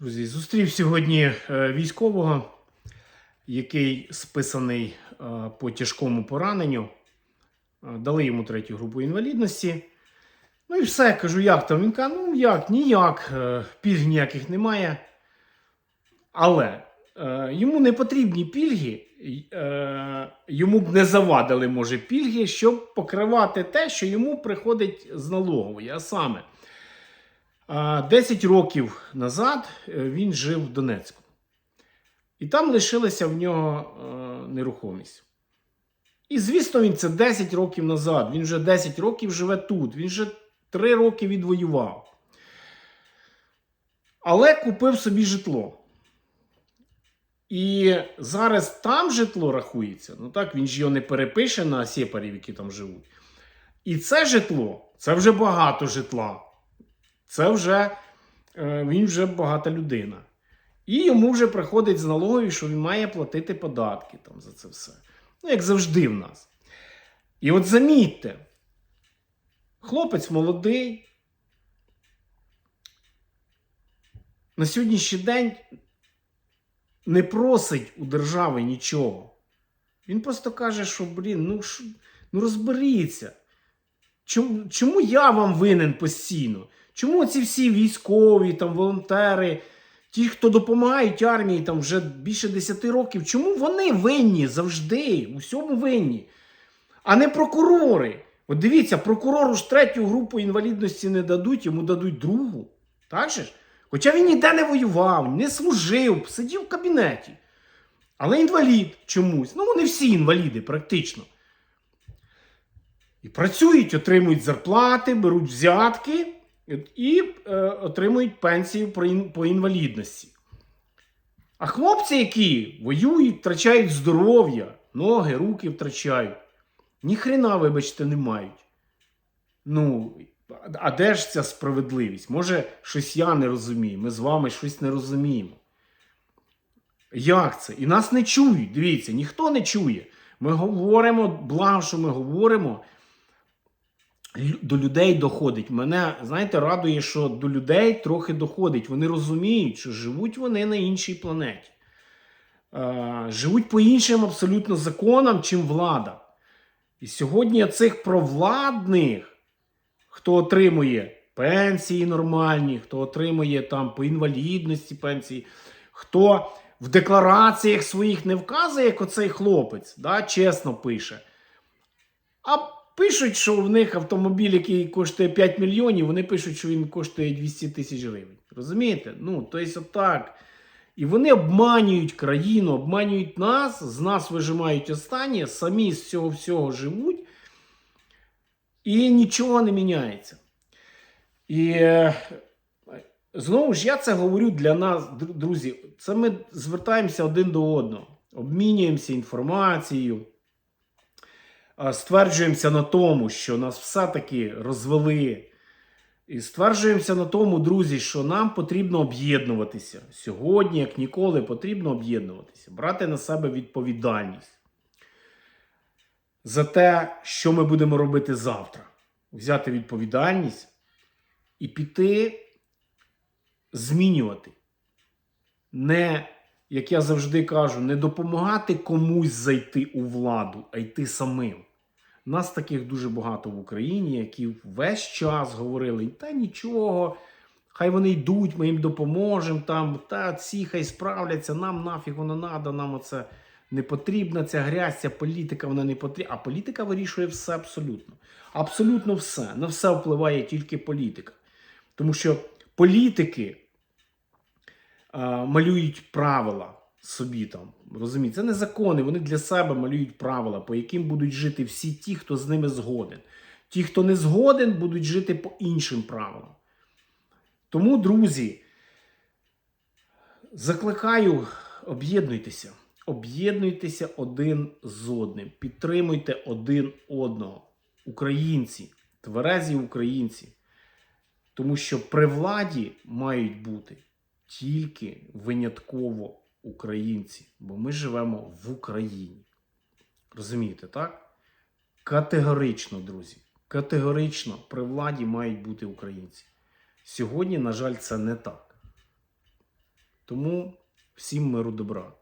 Друзі, зустрів сьогодні е, військового, який списаний е, по тяжкому пораненню. Е, Дали йому третю групу інвалідності. Ну і все, кажу, як там? Він каже, ну як, ніяк, пільг ніяких немає. Але йому не потрібні пільги, йому б не завадили, може, пільги, щоб покривати те, що йому приходить з налогової. А саме, 10 років назад е, він жив в Донецьку. І там лишилася в нього е, нерухомість. І звісно, він це 10 років назад. Він вже 10 років живе тут. Він вже 3 роки відвоював. Але купив собі житло. І зараз там житло рахується. Ну так, він ж його не перепише на сепарів, які там живуть. І це житло це вже багато житла. Це вже е, він вже багата людина. І йому вже приходить з налогою, що він має платити податки там за це все. Ну, як завжди в нас. І от замітьте, хлопець молодий. На сьогоднішній день не просить у держави нічого. Він просто каже, що, блін, ну, ну розберіться. Чому, чому я вам винен постійно? Чому ці всі військові, там, волонтери, ті, хто допомагають армії там вже більше 10 років, чому вони винні завжди, у всьому винні? А не прокурори. От дивіться, прокурору ж третю групу інвалідності не дадуть, йому дадуть другу. Так же ж? Хоча він ніде не воював, не служив, сидів в кабінеті. Але інвалід чомусь. Ну, вони всі інваліди, практично. І працюють, отримують зарплати, беруть взятки і е, отримують пенсію по інвалідності. А хлопці, які воюють, втрачають здоров'я, ноги, руки втрачають, ніхрена, вибачте, не мають. Ну, а де ж ця справедливість? Може, щось я не розумію, ми з вами щось не розуміємо. Як це? І нас не чують. Дивіться, ніхто не чує. Ми говоримо, благо, що ми говоримо, до людей доходить. Мене, знаєте, радує, що до людей трохи доходить. Вони розуміють, що живуть вони на іншій планеті. Живуть по іншим абсолютно законам, чим влада. І сьогодні цих провладних, хто отримує пенсії нормальні, хто отримує там по інвалідності пенсії, хто в деклараціях своїх не вказує, як оцей хлопець, да, чесно пише. А пишуть, що в них автомобіль, який коштує 5 мільйонів, вони пишуть, що він коштує 200 тисяч гривень. Розумієте? Ну, тобто, отак. І вони обманюють країну, обманюють нас, з нас вижимають останнє, самі з цього всього живуть, і нічого не міняється. І е, знову ж я це говорю для нас, друзі. Це ми звертаємося один до одного, обмінюємося інформацією, стверджуємося на тому, що нас все-таки розвели. І стверджуємося на тому, друзі, що нам потрібно об'єднуватися. Сьогодні, як ніколи, потрібно об'єднуватися, брати на себе відповідальність за те, що ми будемо робити завтра. Взяти відповідальність і піти змінювати. Не, як я завжди кажу, не допомагати комусь зайти у владу, а йти самим. Нас таких дуже багато в Україні, які весь час говорили: та нічого, хай вони йдуть, ми їм допоможемо там, та ці хай справляться, нам нафіг воно надо, нам оце не потрібна ця грязь, ця політика, вона не потрібна. А політика вирішує все абсолютно. Абсолютно все. На все впливає тільки політика. Тому що політики а, малюють правила собі там. Розумієте, це не закони, вони для себе малюють правила, по яким будуть жити всі ті, хто з ними згоден. Ті, хто не згоден, будуть жити по іншим правилам. Тому, друзі, закликаю, об'єднуйтеся. Об'єднуйтеся один з одним, підтримуйте один одного. Українці, тверезі українці. Тому що при владі мають бути тільки винятково українці, бо ми живемо в Україні. Розумієте, так? Категорично, друзі. Категорично при владі мають бути українці. Сьогодні, на жаль, це не так. Тому всім миру добра.